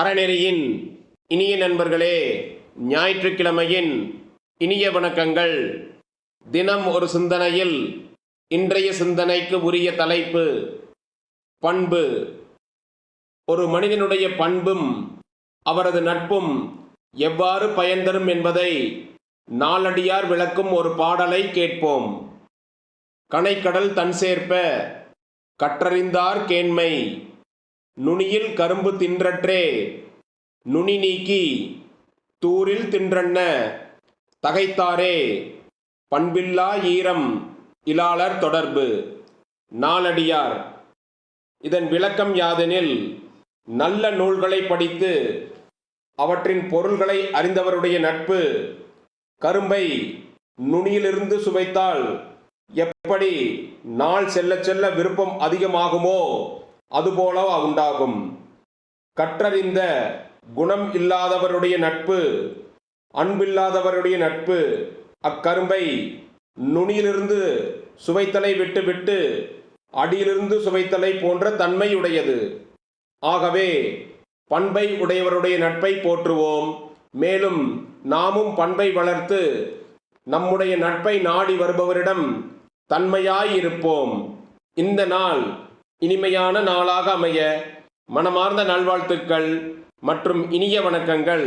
அறநெறியின் இனிய நண்பர்களே ஞாயிற்றுக்கிழமையின் இனிய வணக்கங்கள். தினம் ஒரு சிந்தனையில் இன்றைய சிந்தனைக்கு உரிய தலைப்பு பண்பு. ஒரு மனிதனுடைய பண்பும் அவரது நட்பும் எவ்வாறு பயன் தரும் என்பதை நாளடியார் விளக்கும் ஒரு பாடலை கேட்போம். கனைக்கடல் தன் சேர்ப்ப கற்றறிந்தார் கேண்மை. நுனியில் கரும்பு தின்றற்றே நுனி நீக்கி தூரில் தின்றன்ன தகைத்தாரே பண்பில்லா ஈரம் இலாளர் தொடர்பு நாளடியார். இதன் விளக்கம் யாதெனில் நல்ல நூல்களை படித்து அவற்றின் பொருள்களை அறிந்தவருடைய நட்பு கரும்பை நுனியிலிருந்து சுவைத்தால் எப்படி நாள் செல்ல செல்ல விருப்பம் அதிகமாகுமோ அதுபோல உண்டாகும். கற்றறிந்த குணம் இல்லாதவருடைய நட்பு அன்பில்லாதவருடைய நட்பு அக்கரும்பை நுனியிலிருந்து சுவைத்தலை விட்டுவிட்டு அடியிலிருந்து சுவைத்தலை போன்ற தன்மையுடையது. ஆகவே பண்பை உடையவருடைய நட்பை போற்றுவோம். மேலும் நாமும் பண்பை வளர்த்து நம்முடைய நட்பை நாடி வருபவரிடம் தன்மையாயிருப்போம் இந்த நாள் இனிமையான நாளாக அமைய மனமார்ந்த நல்வாழ்த்துக்கள் மற்றும் இனிய வணக்கங்கள்.